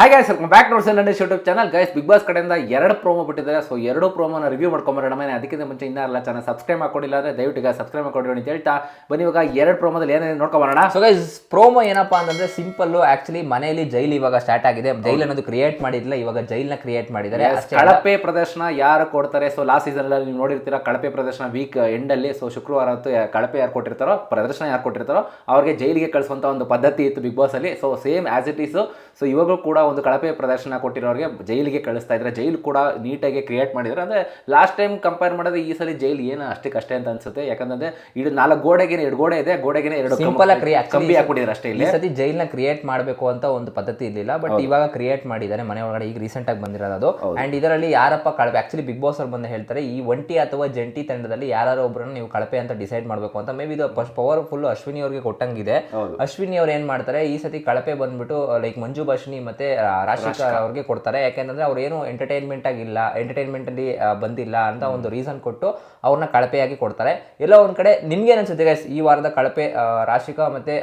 ಹಾಗೆ welcome back ನೋಡ್ಸ್ ನನ್ನ YouTube channel guys Big Boss ಕಡೆಯಿಂದ ಎರಡು ಪ್ರೋಮೋ ಬಿಟ್ಟಿದ್ದಾರೆ. ಸೊ ಎರಡು ಪ್ರೋಮೋನ ರಿವ್ಯೂ ಮಾಡ್ಕೊಂಬರೋಣ ಮನೆ ಅದಕ್ಕಿಂತ ಮುಂಚೆ ಇನ್ನೂ ಚಾನಲ್ ಸಬ್ಸ್ಕ್ರೈಬ್ ಮಾಡ್ಕೊಂಡಿಲ್ಲ ಅಂದರೆ ದಯವಿಟ್ಟು ಈಗ ಸಬ್ಸ್ಕ್ರೈಬ್ ಮಾಡ್ಕೊಂಡು ಅಂತ ಹೇಳ್ತಾ ಬನ್ನಿ. ಇವಾಗ ಎರಡು ಪ್ರೋಮೋದಲ್ಲಿ ಏನೇನು ನೋಡ್ಕೊಂಬರೋಣ ಸೊ ಗೈಸ್ ಪ್ರೋಮೋ ಏನಪ್ಪಾ ಅಂತಂದ್ರೆ ಸಿಂಪಲ್ಲು ಆ್ಯಕ್ಚುಲಿ ಮನೆಯಲ್ಲಿ ಜೈಲ್ ಇವಾಗ ಸ್ಟಾರ್ಟ್ ಆಗಿದೆ. ಜೈಲ್ ಅನ್ನೋದು ಕ್ರಿಯೇಟ್ ಮಾಡಿದ್ಲ ಇವಾಗ ಜೈಲ್ನ ಕ್ರಿಯೇಟ್ ಮಾಡಿದ್ದಾರೆ. ಕಳಪೆ ಪ್ರದರ್ಶನ ಯಾರು ಕೊಡ್ತಾರೆ? ಸೊ ಲಾಸ್ಟ್ ಸೀಸನ್ ಅಲ್ಲಿ ನೀವು ನೋಡಿರ್ತೀರ ಕಳಪೆ ಪ್ರದರ್ಶನ ವೀಕ್ ಎಂಡಲ್ಲಿ ಅಲ್ಲಿ ಸೊ ಶುಕ್ರವಾರ ಅಂತೂ ಕಳಪೆ ಯಾರು ಕೊಟ್ಟಿರ್ತಾರೋ ಪ್ರದರ್ಶನ ಯಾರು ಕೊಟ್ಟಿರ್ತಾರೋ ಅವ್ರಿಗೆ ಜೈಲಿಗೆ ಕಳಿಸುವಂಥ ಒಂದು ಪದ್ಧತಿ ಇತ್ತು ಬಿಗ್ ಬಾಸಲ್ಲಿ ಅಲ್ಲಿ. So same as it is so ಇವಾಗಲೂ ಕೂಡ ಒಂದು ಕಳಪೆ ಪ್ರದರ್ಶನ ಕೊಟ್ಟಿರೋರಿಗೆ ಜೈಲಿಗೆ ಕಳಿಸ್ತಾ ಇದ್ದಾರೆ ಜೈಲು ಕೂಡ ನೀಟಾಗಿ ಕ್ರಿಯೇಟ್ ಮಾಡಿದ್ದಾರೆ ಅಂದ್ರೆ ಲಾಸ್ಟ್ ಟೈಮ್ ಕಂಪೇರ್ ಮಾಡಿದ್ರೆ ಈ ಸಲ ಜೈಲ್ ಏನು ಕಷ್ಟ ಅಂತ ಅನ್ಸುತ್ತೆ. ಯಾಕಂದ್ರೆ ಇದು ನಾಲ್ಕು ಗೋಡೆಗೆ ಎರಡು ಗೋಡೆ ಇದೆ ಗೋಡೆಗೆ ಎರಡು ಸಿಂಪಲ್ ಕಂಬಿ ಹಾಕ್ಬಿಟ್ಟಿದ್ದಾರೆ ಅಷ್ಟೇ ಈ ಇಲ್ಲಿ ಸತಿ ಜೈಲ್ನ ಕ್ರಿಯೇಟ್ ಮಾಡಬೇಕು ಅಂತ ಒಂದು ಪದ್ಧತಿ ಇರಲಿಲ್ಲ ಬಟ್ ಇವಾಗ ಕ್ರಿಯೇಟ್ ಮಾಡಿದ್ದಾರೆ ಮನೆ ಒಳಗಡೆ ಈಗ ರೀಸೆಂಟ್ ಆಗಿ ಬಂದಿರೋದು ಅಂಡ್ ಇದರಲ್ಲಿ ಯಾರಪ್ಪ ಕಳಪೆ ಆಕ್ಚುಲಿ ಬಿಗ್ ಬಾಸ್ ಅವ್ರು ಬಂದು ಹೇಳ್ತಾರೆ ಈ ಒಂಟಿ ಅಥವಾ ಜಂಟಿ ತಂಡದಲ್ಲಿ ಯಾರು ಒಬ್ಬರನ್ನ ನೀವು ಕಳಪೆ ಅಂತ ಡಿಸೈಡ್ ಮಾಡಬೇಕು ಅಂತ. ಮೇ ಬಿ ಇದು ಪವರ್ ಫುಲ್ ಅಶ್ವಿನಿ ಅವರಿಗೆ ಕೊಟ್ಟಂಗಿದೆ. ಅಶ್ವಿನಿ ಅವ್ರು ಏನ್ ಮಾಡ್ತಾರೆ ಈ ಸತಿ ಕಳಪೆ ಬಂದ್ಬಿಟ್ಟು ಲೈಕ್ ಮಂಜು ಭಾಷಿನಿ ಮತ್ತೆ ಆ, ರಾಶಿಕಾ. ಅವ್ರಿಗೆ ಕೊಡ್ತಾರೆ. ಯಾಕೆಂದ್ರೆ ಅವ್ರು ಏನು ಎಂಟರ್ಟೈನ್ಮೆಂಟ್ ಆಗಿಲ್ಲ ಎಂಟರ್ಟೈನ್ಮೆಂಟ್ ಅಲ್ಲಿ ಬಂದಿಲ್ಲ ಅಂತ ಒಂದು ರೀಸನ್ ಕೊಟ್ಟು ಅವ್ರನ್ನ ಕಳಪೆಯಾಗಿ ಕೊಡ್ತಾರೆ. ಎಲ್ಲ ಒಂದ್ ಕಡೆ ನಿಮ್ಗೆ ಅನ್ಸುತ್ತೆ ಗೈಸ್ ಈ ವಾರದ ಕಳಪೆ ರಾಶಿಕ ಮತ್ತೆ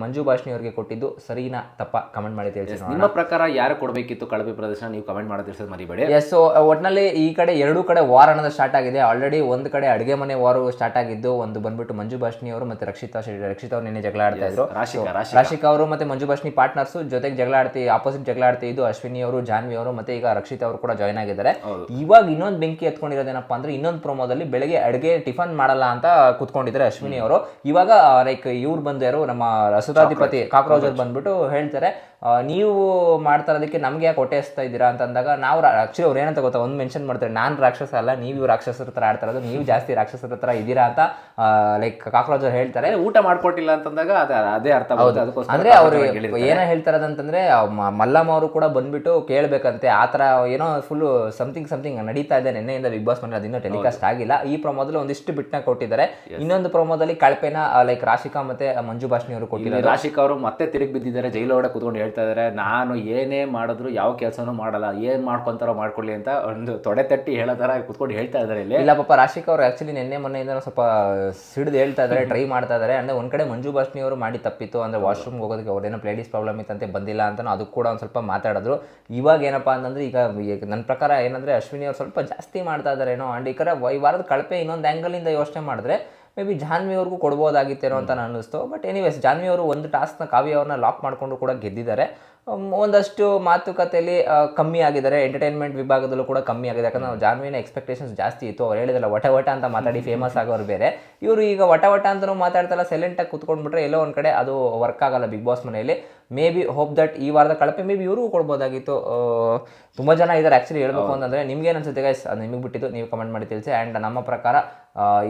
ಮಂಜು ಭಾಷಣಿ ಅವರಿಗೆ ಕೊಟ್ಟಿದ್ದು ಸರಿನಾ ತಪ್ಪ ಕಮೆಂಟ್ ಮಾಡಿ ತಿಳಿಸಿ ನಿಮ್ಮ ಪ್ರಕಾರ ಯಾರು ಕೊಡಬೇಕಿತ್ತು ಕಳಪೆ ಪ್ರದರ್ಶನ? ನೀವು ಕಮೆಂಟ್ ಮಾಡಿ ತಿಳಿಸೋದು ಮರಿಬೇಡಿ ಎಸ್ ಸೊ ಒಟ್ನಲ್ಲಿ ಈ ಕಡೆ ಎರಡು ಕಡೆ ವಾರ್ ಅನ್ನೋದು ಸ್ಟಾರ್ಟ್ ಆಗಿದೆ. ಆಲ್ರೆಡಿ ಒಂದು ಕಡೆ ಅಡುಗೆ ಮನೆ ವಾರು ಸ್ಟಾರ್ಟ್ ಆಗಿದ್ದು ಒಂದು ಬಂದ್ಬಿಟ್ಟು ಮಂಜು ಭಾಷಣಿ ಅವರು ಮತ್ತೆ ರಕ್ಷಿತಾ ರಕ್ಷಿತಾ ಅವ್ರು ನಿನ್ನೆ ಜಗಳ ಆಡ್ತಾ ಇದ್ರು. ರಾಶಿಕಾ ಅವರು ಮತ್ತೆ ಮಂಜು ಭಾಷಣಿ ಪಾರ್ಟ್ನರ್ಸ್ ಜೊತೆಗೆ ಜಗಳ ಆಡ್ತಿ ಆಪೋಸಿಟ್ ಜಗಳ ಇದ್ದು ಅಶ್ವಿನಿ ಅವರು ಜಾನ್ವಿ ಅವರು ಮತ್ತೆ ಈಗ ರಕ್ಷಿತ್ ಅವರು ಕೂಡ ಜಾಯ್ನ್ ಆಗಿದ್ದಾರೆ. ಇವಾಗ ಇನ್ನೊಂದು ಬೆಂಕಿ ಎತ್ಕೊಂಡಿರೋದೇನಪ್ಪ ಅಂದ್ರೆ ಇನ್ನೊಂದು ಪ್ರೋಮೋದಲ್ಲಿ ಬೆಳಗ್ಗೆ ಅಡುಗೆ ಟಿಫನ್ ಮಾಡಲ್ಲ ಅಂತ ಕುತ್ಕೊಂಡಿದ್ದಾರೆ ಅಶ್ವಿನಿ ಅವರು. ಇವಾಗ ಲೈಕ್ ಇವ್ರು ಬಂದರು ನಮ್ಮ ರಸದಾಧಿಪತಿ ಕಾಕ್ರೋಜರ್ ಅವ್ರು ಬಂದ್ಬಿಟ್ಟು ಹೇಳ್ತಾರೆ ನೀವು ಮಾಡ್ತಾ ಇರೋದಕ್ಕೆ ನಮ್ಗೆ ಯಾಕೆ ಹೊಟ್ಟೆ ಹಸ್ತಾ ಇದ್ದೀರಾ ಅಂತ ಅಂದಾಗ ನಾವು ಆಕ್ಚುಲಿ ಅವ್ರು ಏನಂತ ಗೊತ್ತಾ? ಒಂದು ಮೆನ್ಷನ್ ಮಾಡ್ತಾರೆ. ನಾನು ರಾಕ್ಷಸ ಅಲ್ಲ ನೀವು ರಾಕ್ಷಸರ ತರ ಆಡ್ತಾ ಇರೋದು ನೀವು ಜಾಸ್ತಿ ರಾಕ್ಷಸರ ತರ ಇದ್ದೀರಾ ಅಂತ ಲೈಕ್ ಕಾಕ್ರೋಜ್ ಅವ್ರು ಹೇಳ್ತಾರೆ. ಊಟ ಮಾಡ್ಕೊಟ್ಟಿಲ್ಲ ಅಂತಂದಾಗ ಅದೇ ಅದೇ ಅರ್ಥ ಬರುತ್ತೆ. ಅದಕ್ಕೋಸ್ಕರ ಅಂದ್ರೆ ಅವರು. ಏನ ಮ- ಮಲ್ಲಮ್ಮ ಅವರು ಕೂಡ ಬಂದ್ಬಿಟ್ಟು ಕೇಳ್ಬೇಕಂತೆ. ಆ ತರ ಏನೋ ಫುಲ್ ಸಮಥಿಂಗ್ ಸಮಥಿಂಗ್ ನಡೀತಾ ಇದೆ ನಿನ್ನೆಯಿಂದ ಬಿಗ್ ಬಾಸ್ ಮನೆ ಅದಿನ್ನೂ ಟೆಲಿಕಾಸ್ಟ್ ಆಗಿಲ್ಲ. ಈ ಪ್ರೊಮೋದಲ್ಲಿ ಒಂದಿಷ್ಟು ಬಿಟ್ನ ಕೊಟ್ಟಿದ್ದಾರೆ. ಇನ್ನೊಂದು ಪ್ರೊಮೋದಲ್ಲಿ ಕಳಪೆನ ಲೈಕ್ ರಾಶಿಕಾ ಮತ್ತೆ ಮಂಜು ಭಾಷಣಿ ಅವರು ಕೊಟ್ಟಿದ್ದಾರೆ ರಾಶಿಕಾ ಅವರು ಮತ್ತೆ ತಿರುಗಿ ಬಿದ್ದಿದ್ದಾರೆ. ಜೈಲೊಳಗೆ ಕೂತ್ಕೊಂಡು ಹೇಳ್ತಾ ಇದ್ದಾರೆ ನಾನು ಏನೇ ಮಾಡಿದ್ರು ಯಾವ ಕೆಲಸನೂ ಮಾಡಲ್ಲ ಏನು ಮಾಡ್ಕೊಂತಾರೋ ಮಾಡ್ಕೊಳ್ಳಿ ಅಂತ ಒಂದು ತೊಡೆ ತಟ್ಟಿ ಹೇಳೋ ಥರ ಕುತ್ಕೊಂಡು ಹೇಳ್ತಾ ಇದ್ದಾರೆ ಇಲ್ಲಿ. ಇಲ್ಲ ಪಾಪ ರಾಶಿಕ್ ಅವರು ಆ್ಯಕ್ಚುಲಿ ನಿನ್ನೆ ಮೊನ್ನೆಯಿಂದ ಸ್ವಲ್ಪ ಸಿಡಿದು ಹೇಳ್ತಾ ಇದ್ದಾರೆ ಟ್ರೈ ಮಾಡ್ತಾ ಇದ್ದಾರೆ ಅಂದರೆ ಒಂದು ಕಡೆ ಮಂಜು ಭಾಷಣಿ ಅವರು ಮಾಡಿ ತಪ್ಪಿತ್ತು ಅಂದರೆ ವಾಶ್ರೂಮ್ಗೆ ಹೋಗೋದಕ್ಕೆ ಅವ್ರೇನೋ ಪ್ಲೇಡೀಸ್ ಪ್ರಾಬ್ಲಮ್ ಇತ್ತಂತೆ ಬಂದಿಲ್ಲ ಅಂತ ಅದು ಕೂಡ ಒಂದು ಸ್ವಲ್ಪ ಮಾತಾಡಿದ್ರು. ಇವಾಗ ಏನಪ್ಪ ಅಂತಂದ್ರೆ ಈಗ ನನ್ನ ಪ್ರಕಾರ ಏನಂದರೆ ಅಶ್ವಿನಿ ಅವ್ರು ಸ್ವಲ್ಪ ಜಾಸ್ತಿ ಮಾಡ್ತಾ ಇದ್ದಾರೆ ಏನೋ ಆ್ಯಂಡ್ ಈ ಕಡೆ ಈ ವಾರದ ಕಳಪೆ ಇನ್ನೊಂದು ಆ್ಯಂಗಲಿಂದ ಯೋಚನೆ ಮಾಡಿದ್ರೆ ಮೇ ಬಿ ಜಾನ್ವಿ ಅವ್ರಿಗೂ ಕೊಡ್ಬೋದಾಗಿತ್ತೇನೋ ಅಂತ ನಾನು ಅನ್ನಿಸ್ತು ಬಟ್ ಎನಿವೇಸ್ ಜಾನ್ವಿ ಅವರು ಒಂದು ಟಾಸ್ಕ್ನ ಕಾವ್ಯ ಅವ್ರನ್ನ ಲಾಕ್ ಮಾಡಿಕೊಂಡು ಕೂಡ ಗೆದ್ದಿದ್ದಾರೆ. ಒಂದಷ್ಟು ಮಾತುಕತೆಯಲ್ಲಿ ಕಮ್ಮಿ ಆಗಿದ್ದಾರೆ. ಎಂಟರ್ಟೈನ್ಮೆಂಟ್ ವಿಭಾಗದಲ್ಲೂ ಕೂಡ ಕಮ್ಮಿ ಆಗಿದೆ. ಯಾಕಂದ್ರೆ ನಾವು ಜಾನ್ವಿನ ಎಕ್ಸ್ಪೆಕ್ಟೇಷನ್ಸ್ ಜಾಸ್ತಿ ಇತ್ತು. ಅವ್ರು ಹೇಳಿದಲ್ಲ ವಟ ವಟ ಅಂತ ಮಾತಾಡಿ ಫೇಮಸ್ ಆಗೋರು ಬೇರೆ. ಇವರು ಈಗ ವಟ ವಟ ಅಂತಲೂ ಮಾತಾಡ್ತಲ್ಲ ಸೈಲೆಂಟಾಗಿ ಕುತ್ಕೊಂಡ್ಬಿಟ್ರೆ ಎಲ್ಲೋ ಒಂದು ಕಡೆ ಅದು ವರ್ಕ್ ಆಗಲ್ಲ ಬಿಗ್ ಬಾಸ್ ಮನೆಯಲ್ಲಿ. ಮೇ ಬಿ ಹೋಪ್ ದಟ್ ಈ ವಾರದ ಕಳಪೆ ಮೇ ಬಿ ಇವ್ರಿಗೂ ಕೊಡ್ಬೋದಾಗಿತ್ತು. ತುಂಬ ಜನ ಇದ್ದಾರೆ. ಆ್ಯಕ್ಚುಲಿ ಹೇಳ್ಬೇಕು ಅಂತಂದರೆ ನಿಮ್ಗೆ ಅನ್ಸುತ್ತೆ ಗೈಸ್ ಅದು ನಿಮಗೆ ಬಿಟ್ಟಿದ್ದು ನೀವು ಕಮೆಂಟ್ ಮಾಡಿ ತಿಳಿಸಿ. ಆ್ಯಂಡ್ ನಮ್ಮ ಪ್ರಕಾರ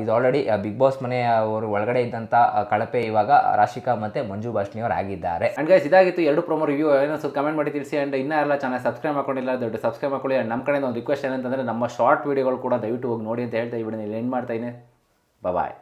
ಇದು ಆಲ್ರೆಡಿ ಬಿಗ್ ಬಾಸ್ ಮನೆಯವರು ಒಳಗಡೆ ಇದ್ದಂಥ ಕಳಪೆ ಇವಾಗ ರಾಶಿಕಾ ಮತ್ತು ಮಂಜು ಭಾಷಿನಿ ಅವರು ಆಗಿದ್ದಾರೆ. ಆ್ಯಂಡ್ ಗೈಸ್ ಇದಾಗಿತ್ತು ಎರಡು ಪ್ರೊಮೋ ರಿವ್ಯೂ ಏನೋ ಕಮೆಂಟ್ ಮಾಡಿ ತಿಳಿಸಿ ಅಂಡ್ ಇನ್ನೂ ಎಲ್ಲ ಚಾನಲ್ ಸಬ್ಸ್ಕ್ರೈಬ್ ಮಾಡ್ಕೊಂಡಿಲ್ಲ ದೊಡ್ಡ ಸಬ್ಸ್ಕ್ರೈಬ್ ಮಾಡ್ಕೊಳ್ಳಿ. ಆ್ಯಂಡ್ ನಮ್ಮ ಕಡೆಯಿಂದ ಒಂದು ರಿಕ್ವೆಸ್ಟ್ ಏನಂತಂದರೆ, ನಮ್ಮ ಶಾರ್ಟ್ ವೀಡಿಯೋಗಳು ಕೂಡ ದಯವಿಟ್ಟು ಹೋಗಿ ನೋಡಿ ಅಂತ ಹೇಳ್ತಾ ಈ ಇಲ್ಲಿ ಎಂಡ್ ಮಾಡ್ತಾ ಇದ್ದೀನಿ. ಬಾಯ್